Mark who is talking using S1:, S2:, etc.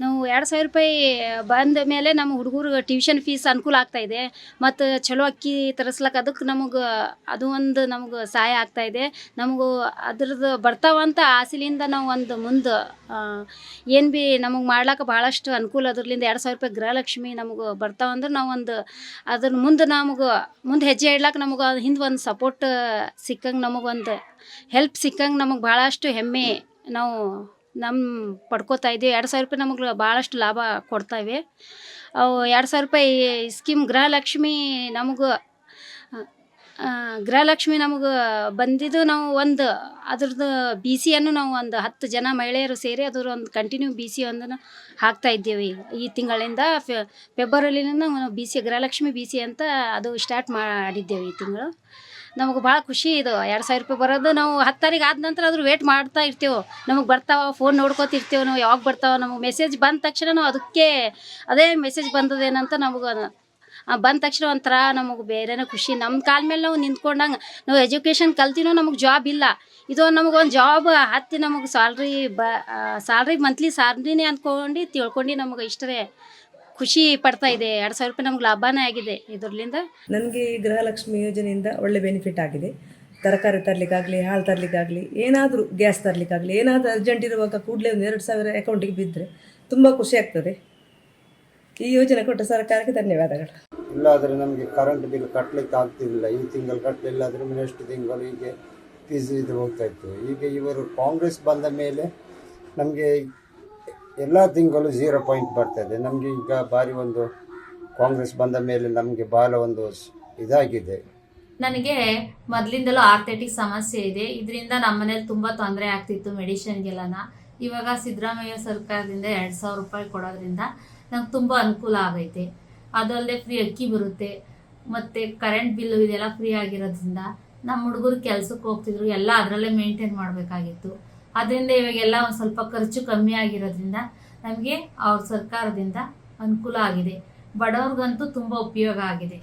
S1: ನಾವು ಎರಡು ಸಾವಿರ ರೂಪಾಯಿ ಬಂದ ಮೇಲೆ ನಮ್ಮ ಹುಡುಗರು ಟ್ಯೂಷನ್ ಫೀಸ್ ಅನುಕೂಲ ಆಗ್ತಾ ಇದೆ. ಮತ್ತು ಚಲೋ ಅಕ್ಕಿ ತರಿಸ್ಲಕ್ಕ ಅದಕ್ಕೆ ನಮಗೆ ಅದು ಒಂದು ನಮಗೆ ಸಹಾಯ ಆಗ್ತಾ ಇದೆ. ನಮಗೂ ಅದ್ರದ್ದು ಬರ್ತಾವಂತ ಆಸೆಲಿಂದ ನಾವು ಒಂದು ಮುಂದೆ ಏನು ಭೀ ನಮಗೆ ಮಾಡ್ಲಾಕ ಭಾಳಷ್ಟು ಅನುಕೂಲ ಅದರಿಂದ ಎರಡು ಸಾವಿರ ರೂಪಾಯಿ ಗೃಹಲಕ್ಷ್ಮಿ ನಮಗೆ ಬರ್ತಾವಂದ್ರೆ ನಾವು ಒಂದು ಅದ್ರ ಮುಂದೆ ನಮಗೆ, ಮುಂದೆ ಹೆಜ್ಜೆ ಇಡ್ಲಾಕ ನಮಗೆ ಹಿಂದೆ ಒಂದು ಸಪೋರ್ಟ್ ಸಿಕ್ಕಂಗೆ ನಮಗೊಂದು ಹೆಲ್ಪ್ ಸಿಕ್ಕಂಗೆ ನಮಗೆ ಭಾಳಷ್ಟು ಹೆಮ್ಮೆ ನಾವು ನಮ್ಮ ಪಡ್ಕೋತಾ ಇದ್ದೀವಿ ಎರಡು ಸಾವಿರ ರೂಪಾಯಿ ನಮಗೆ ಭಾಳಷ್ಟು ಲಾಭ ಕೊಡ್ತಾವೆ ಅವು ಎರಡು ಸಾವಿರ ರೂಪಾಯಿ ಸ್ಕೀಮ್ ಗೃಹಲಕ್ಷ್ಮಿ ನಮಗೆ ಗೃಹಲಕ್ಷ್ಮಿ ನಮಗೆ ಬಂದಿದ್ದು ನಾವು ಒಂದು ಅದ್ರದ್ದು ಬಿ ಸಿಯನ್ನು ನಾವು ಒಂದು ಹತ್ತು ಜನ ಮಹಿಳೆಯರು ಸೇರಿ ಅದ್ರ ಒಂದು ಕಂಟಿನ್ಯೂ ಬಿ ಸಿ ಒಂದನ್ನು ಹಾಕ್ತಾ ಇದ್ದೇವೆ. ಈ ತಿಂಗಳಿಂದ ಫೆ ಫೆಬ್ರವರಿಲಿಂದ ನಾವು B C, Gruhalakshmi B C ಅಂತ ಅದು ಸ್ಟಾರ್ಟ್ ಮಾಡಿದ್ದೇವೆ ಈ ತಿಂಗಳು. ನಮಗೆ ಭಾಳ ಖುಷಿ ಇದು. ಎರಡು ಸಾವಿರ ರೂಪಾಯಿ ಬರೋದು ನಾವು ಹತ್ತು ತಾರೀಕು ಆದ ನಂತರ ಅದ್ರ ವೇಟ್ ಮಾಡ್ತಾ ಇರ್ತೇವೆ. ನಮಗೆ ಬರ್ತಾವ ಫೋನ್ ನೋಡ್ಕೊತಿರ್ತೇವೆ ನಾವು ಯಾವಾಗ ಬರ್ತಾವ, ನಮಗೆ ಮೆಸೇಜ್ ಬಂದ ತಕ್ಷಣ ನಾವು ಅದಕ್ಕೆ, ಅದೇ ಮೆಸೇಜ್ ಬಂದದೇನಂತ ನಮಗೆ ಬಂದ ತಕ್ಷಣ ಒಂಥರ ನಮಗೆ ಬೇರೆನೇ ಖುಷಿ. ನಮ್ಮ ಕಾಲ ಮೇಲೆ ನಾವು ನಿಂತ್ಕೊಂಡಂಗೆ ನಾವು ಎಜುಕೇಷನ್ ಕಲ್ತಿನೋ ನಮಗೆ ಜಾಬ್ ಇಲ್ಲ. ಇದು ನಮಗೊಂದು ಜಾಬ್ ಹತ್ತಿ ನಮಗೆ ಸ್ಯಾಲ್ರಿ ಬ ಸ್ಯಾಲ್ರಿ ಮಂತ್ಲಿ ಸ್ಯಾಲ್ರಿನೇ ಅಂದ್ಕೊಂಡು ತಿಳ್ಕೊಂಡು ನಮಗೆ ಇಷ್ಟರೇ ಖುಷಿ ಪಡ್ತಾ ಇದೆ. ಎರಡು ಸಾವಿರ ರೂಪಾಯಿ ನಮ್ಗೆ ಲಾಭನೇ ಆಗಿದೆ ಇದರ್ಲಿಂದ
S2: ನನಗೆ ಈ ಗೃಹಲಕ್ಷ್ಮಿ ಯೋಜನೆಯಿಂದ ಒಳ್ಳೆ ಬೆನಿಫಿಟ್ ಆಗಿದೆ. ತರಕಾರಿ ತರಲಿಕ್ಕಾಗಲಿ, ಹಾಲು ತರಲಿಕ್ಕಾಗಲಿ, ಏನಾದರೂ ಗ್ಯಾಸ್ ತರಲಿಕ್ಕಾಗಲಿ, ಏನಾದರೂ ಅರ್ಜೆಂಟ್ ಇರುವಾಗ ಕೂಡಲೇ ಒಂದು ಎರಡು ಸಾವಿರ ಅಕೌಂಟಿಗೆ ಬಿದ್ದರೆ ತುಂಬ ಖುಷಿ ಆಗ್ತದೆ. ಈ ಯೋಜನೆ ಕೊಟ್ಟ ಸರ್ಕಾರಕ್ಕೆ ಧನ್ಯವಾದಗಳು.
S3: ಇಲ್ಲಾದರೆ ನಮಗೆ ಕರೆಂಟ್ ಬಿಲ್ ಕಟ್ಟಲಿಕ್ಕೆ ಆಗ್ತಿರಲಿಲ್ಲ. ಈ ತಿಂಗಳು ಕಟ್ಟಲಿಲ್ಲ ಆದರೆ ನೆಕ್ಸ್ಟ್ ತಿಂಗಳು ಹೀಗೆ ಫೀಸ್ ಇದು ಹೋಗ್ತಾ ಇತ್ತು. ಈಗ ಇವರು ಕಾಂಗ್ರೆಸ್ ಬಂದ ಮೇಲೆ ನಮಗೆ ಎಲ್ಲ ತಿಂಗಳು ಝೀರೋ ಪಾಯಿಂಟ್ ಬರ್ತದೆ ನಮಗೆ ಈಗ ಭಾರಿ ಒಂದು ಕಾಂಗ್ರೆಸ್ ಬಂದ ಮೇಲೆ ನಮಗೆ ಭಾಳ ಒಂದು ಇದಾಗಿದೆ.
S4: ನನಗೆ ಮೊದಲಿಂದಲೂ ಆರ್ಥೆಟಿಕ್ ಸಮಸ್ಯೆ ಇದೆ. ಇದರಿಂದ ನಮ್ಮ ಮನೇಲಿ ತುಂಬ ತೊಂದರೆ ಆಗ್ತಿತ್ತು ಮೆಡಿಷನ್ಗೆಲ್ಲನ. ಇವಾಗ ಸಿದ್ದರಾಮಯ್ಯ ಸರ್ಕಾರದಿಂದ ಎರಡು ಸಾವಿರ ರೂಪಾಯಿ ಕೊಡೋದ್ರಿಂದ ನಂಗೆ ತುಂಬ ಅನುಕೂಲ ಆಗೈತೆ. ಅದಲ್ಲದೆ ಫ್ರೀ ಅಕ್ಕಿ ಬರುತ್ತೆ, ಮತ್ತು ಕರೆಂಟ್ ಬಿಲ್ಲು ಇದೆಲ್ಲ ಫ್ರೀ ಆಗಿರೋದ್ರಿಂದ ನಮ್ಮ ಹುಡುಗರು ಕೆಲಸಕ್ಕೆ ಹೋಗ್ತಿದ್ರು, ಎಲ್ಲ ಅದರಲ್ಲೇ ಮೇಂಟೈನ್ ಮಾಡಬೇಕಾಗಿತ್ತು. ಅದರಿಂದ ಇವಾಗೆಲ್ಲ ಒಂದು ಸ್ವಲ್ಪ ಖರ್ಚು ಕಮ್ಮಿ ಆಗಿರೋದ್ರಿಂದ ನಮಗೆ ಅವ್ರ ಸರ್ಕಾರದಿಂದ ಅನುಕೂಲ ಆಗಿದೆ. ಬಡವ್ರಿಗಂತೂ ತುಂಬ ಉಪಯೋಗ ಆಗಿದೆ.